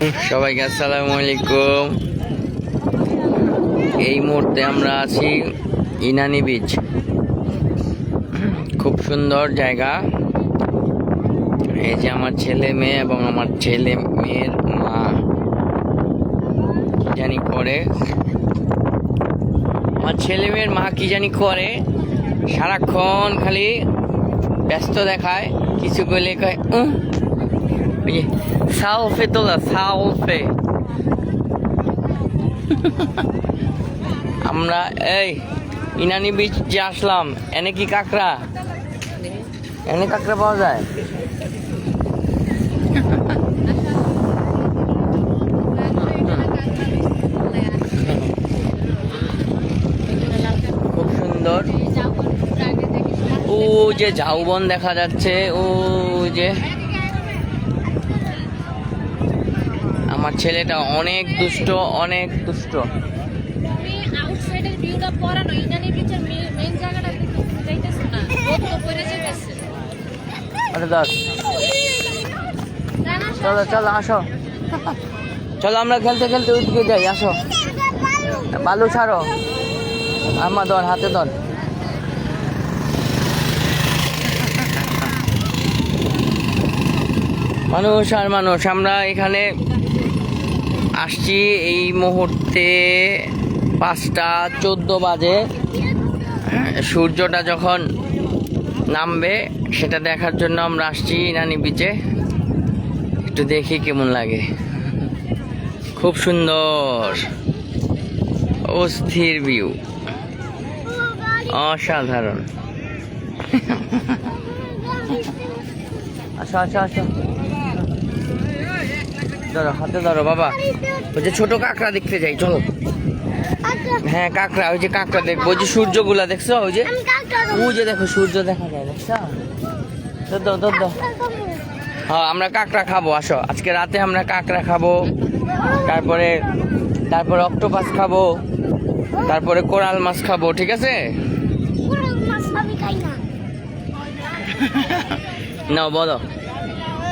সবাইকে আসসালামু আলাইকুম। এই মুহূর্তে আমরা আছি ইনানি বিচ খুব সুন্দর জায়গা। এই যে আমার ছেলে মেয়ে এবং আমার ছেলে মেয়ের মা। কি জানি করে। আমার ছেলে মেয়ের মা কি জানি করে। সারাক্ষণ খালি ব্যস্ত দেখায়, কিছু বলে কয় যে সালফে তোলা সালফে আমরা, এই, ইনানি বিচ যে আসলাম, এনে কি কাঁকড়া? এনে কাঁকড়া পাওয়া যায়? খুব সুন্দর। ও যে ঝাউবন দেখা যাচ্ছে, ও যে আমার ছেলেটা অনেক দুষ্ট অনেক দুষ্ট। চলো চলো আসো। চলো আমরা খেলতে খেলতে ওইদিকে যাই আসো। বালু ছাড়ো। আমার ধর হাতে ধর মানুষ আর মানুষ আমরা এখানে আসছি এই মুহূর্তে পাঁচটা চোদ্দ বাজে। সূর্যটা যখন নামবে সেটা দেখার জন্য আমরা আসছি ইনানি বিচে একটু দেখি কেমন লাগে। খুব সুন্দর। অস্থির ভিউ অসাধারণ। আচ্ছা আচ্ছা আসো। ধরো হাতে ধরো বাবা। ওই যে ছোট কাঁকড়া দেখতে যাই চলো। হ্যাঁ কাঁকড়া ওই যে কাঁকড়া দেখব ওই যে সূর্যগুলা দেখছ? ওই যে ওই যে দেখো সূর্য দেখা যায় দেখছ? দাও দাও দাও হ্যাঁ আমরা কাঁকড়া খাব আসো। আজকে রাতে আমরা কাঁকড়া খাব। তারপরে তারপরে অক্টোপাস খাব। তারপরে কোরাল মাছ খাব ঠিক আছে? না। বলো।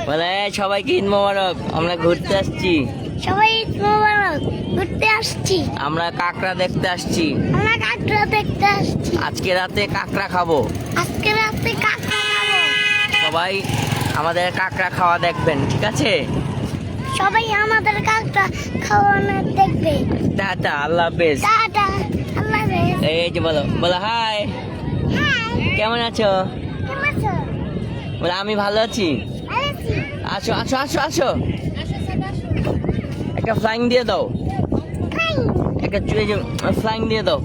বলে "এই, সবাইকে ঈদ মোবারক? আমরা ঘুরতে আসছি। সবাই ঈদ মোবারক ঘুরতে আসছি। আমরা কাঁকড়া দেখতে আসছি। আমরা কাঁকড়া দেখতে আসছি। আজকে রাতে কাঁকড়া খাব। আজকে রাতে কাঁকড়া খাব। সবাই আমাদের কাঁকড়া খাওয়া দেখবেন ঠিক আছে? সবাই আমাদের কাঁকড়া খাওয়ানো দেখবে। টাটা আল্লাহ হাফেজ। টাটা আল্লাহ হাফেজ। এই যে বলো বলো হাই। হাই। কেমন আছো? কেমন আছো? বলে আমি ভালো আছি। আসো আসো আসো আসো। একটা ফ্লাইং দিয়ে দাও। একটা চুয়ে ফ্লাইং দিয়ে দাও।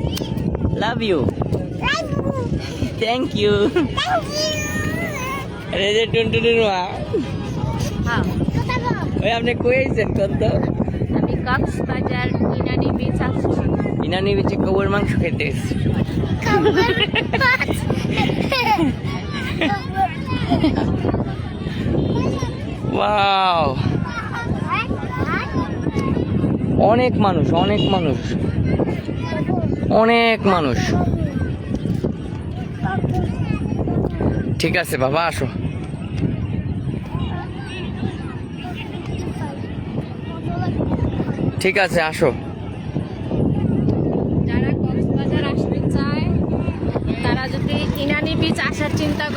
লাভ ইউ থ্যাংক ইউ আরে যে টুনটুনির মা। ওই আপনি কই আইছেন কত আমি কক্সবাজার ইনানি বিচ আসছি ইনানি বিচে কবুর মাংস খেতে এসেছি। পাঁচ ওয়াও অনেক মানুষ অনেক মানুষ। অনেক মানুষ। ঠিক আছে বাবা আসো। ঠিক আছে আসো যারা কক্সবাজার আসতে চায় তারা যদি ইনানি বিচ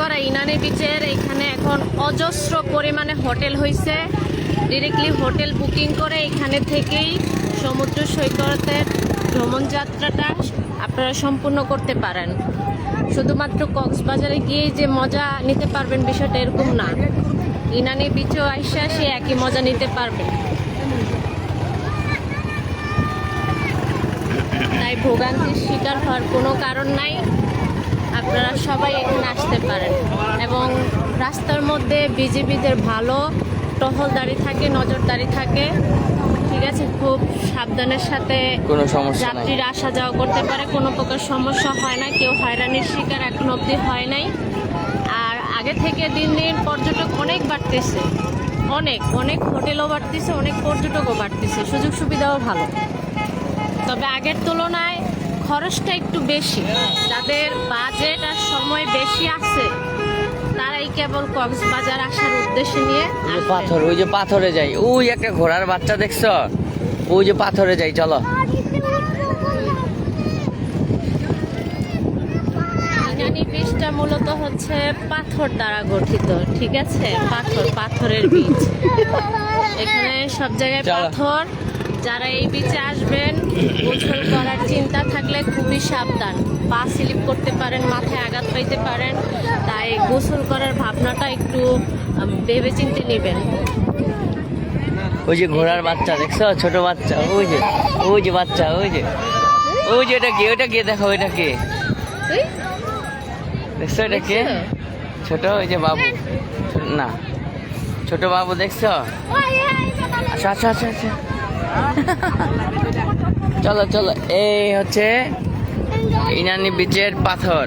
করে ইনানি বিচের এখানে এখন অজস্র পরিমাণে হোটেল হয়েছে ডিরেক্টলি হোটেল বুকিং করে এখানে থেকেই সমুদ্র সৈকতের ভ্রমণযাত্রাটা আপনারা সম্পূর্ণ করতে পারেন। শুধুমাত্র কক্সবাজারে গিয়ে যে মজা নিতে পারবেন বিষয়টা এরকম না। ইনানি বিচেও আইসা সে একই মজা নিতে পারবেন তাই ভোগান্তির শিকার হওয়ার কোনো কারণ নাই। আপনারা সবাই এখানে আসতে পারেন। এবং রাস্তার মধ্যে বিজিবিদের ভালো টহলদারি থাকে নজরদারি থাকে। ঠিক আছে? খুব সাবধানের সাথে কোনো সমস্যা যাত্রীরা আসা যাওয়া করতে পারে। কোনো প্রকার সমস্যা হয় না। কেউ হয়রানির শিকার এখন অবধি হয় নাই। আর আগে থেকে দিন দিন পর্যটক অনেক বাড়তেছে। অনেক অনেক হোটেলও বাড়তেছে অনেক পর্যটকও বাড়তেছে। সুযোগ সুবিধাও ভালো। তবে আগের তুলনায় খরচটা একটু বেশি। যাদের বাজেট আর সময় বেশি আছে তারাই কেবল কক্সবাজার আসার উদ্দেশ্য নিয়ে। পাথর ওই যে পাথরে যাই। ওই একটা ঘোড়ার বাচ্চা দেখছ? ওই যে পাথরে যাই চলো। বীজটা মূলত হচ্ছে পাথর দ্বারা গঠিত ঠিক আছে? পাথর পাথরের বীজ। এখানে সব জায়গায় পাথর যারা এই বিচে আসবেন গোসল করার চিন্তা থাকলে খুবই সাবধান পা স্লিপ করতে পারেন মাথায় আঘাত পাইতে পারেন তাই গোসল করার ভাবনাটা একটু ভেবে চিনতে নেবেন ওই যে ঘোড়ার বাচ্চা দেখছ ছোট বাচ্চা ওই যে ওই যে বাচ্চা ওই যে ওই যে এটা কে ওটা কে দেখো ওইটা কে দেখছ এটা কে ছোট ওই যে বাবু না ছোট বাবু দেখছ আচ্ছা আচ্ছা আচ্ছা আচ্ছা চলো চলো এই হচ্ছে ইনানি বিচের পাথর।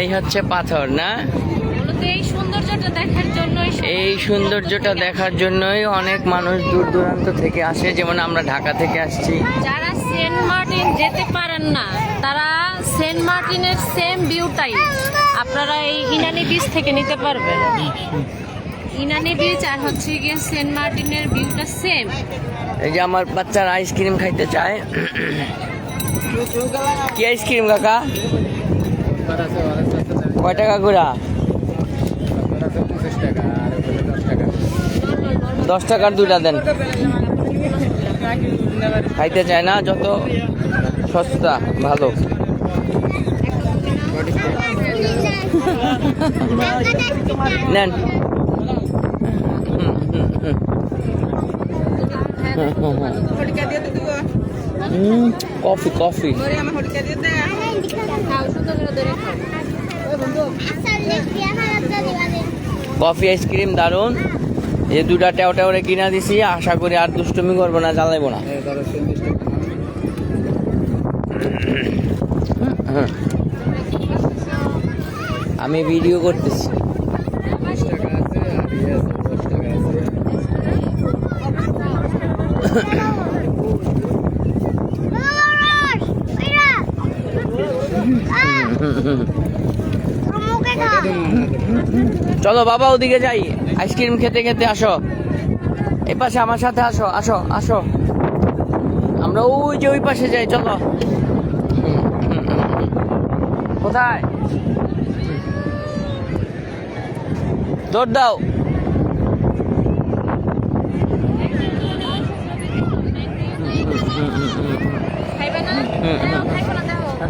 এই হচ্ছে পাথর না? এই সৌন্দর্যটা দেখার জন্যই এই সৌন্দর্যটা দেখার জন্যই অনেক মানুষ দূর দূরান্ত থেকে আসে যেমন আমরা ঢাকা থেকে আসছি। যারা সেন্ট মার্টিন যেতে পারেন না তারা সেন্ট মার্টিনের সেম ভিউটাই আপনারা এই ইনানি বিচ থেকে নিতে পারবেন। ইনানি বিচ আর হচ্ছে গিয়ে সেন্ট মার্টিনের ভিউটা সেম এই যে আমার বাচ্চারা আইসক্রিম খাইতে চায়। কি আইসক্রিম কাকা? কয় টাকা গুড়া দশ টাকার দুটা দেন। খাইতে চায় না, যত সস্তা, ভালো। নেন। Coffee coffee. কফি আইসক্রিম দারুণ এই দুটা টেও টেওরে কিনা দিছি আশা করি আর দুষ্টুমি করব না জ্বালাইবো না। আমি ভিডিও করতেছি। চলো বাবা, ওদিকে যাই। আইসক্রিম খেতে খেতে আসো। এই পাশে আমার সাথে আসো আসো আসো। আমরা ওই যে ওই পাশে যাই, চলো। কোথায়? দৌড় দাও খাইবে না হুম, হুম। দাও, খাইবো না, দাও। বললাম, জামা কাপড় শেষ করে লইতেছে।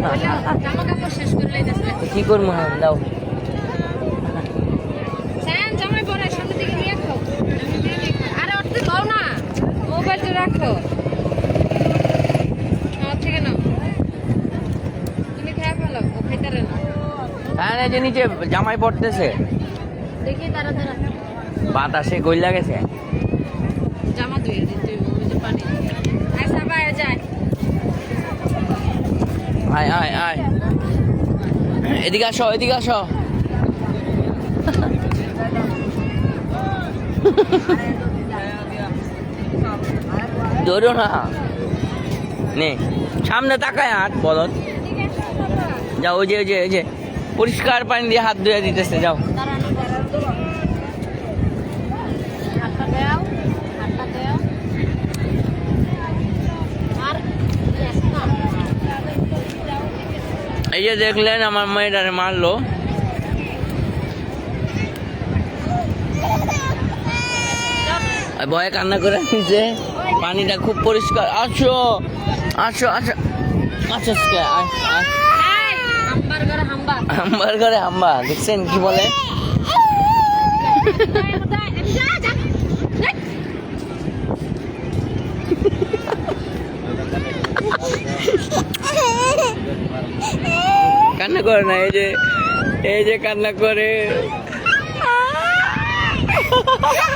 কি করব হ্যাঁ দাও। রাখো। থেকে নাও তুমি খেয়ে ফেলো ও না। হ্যাঁ যে নিচে জামাই পড়তেছে দেখি তারা তারা। বাতাসে গইলা গেছে। জামা ধুয়ে দিতে হইব, ওই যে পানি আচ্ছা বাইরে যায় আয় আয় আয়। এদিকে আসো এদিকে আসো। ধরো না। নে, সামনে তাকায় হাত বলত যাও, ওই যে ওই যে ওই যে। পরিষ্কার পানি দিয়ে হাত ধুয়ে দিতেছে, যাও হাতটা দাও হাতটা দাও আর yes, না। এই যে দেখলেন আমার মেয়েটারে মারলো। ভয়ে কান্না করে নিচে। পানিটা খুব পরিষ্কার। আসো আসো আসো। এই, হাম্বার করে আম্মা দেখছেন কি বলে কান্না করে না এই যে এই যে কান্না করে।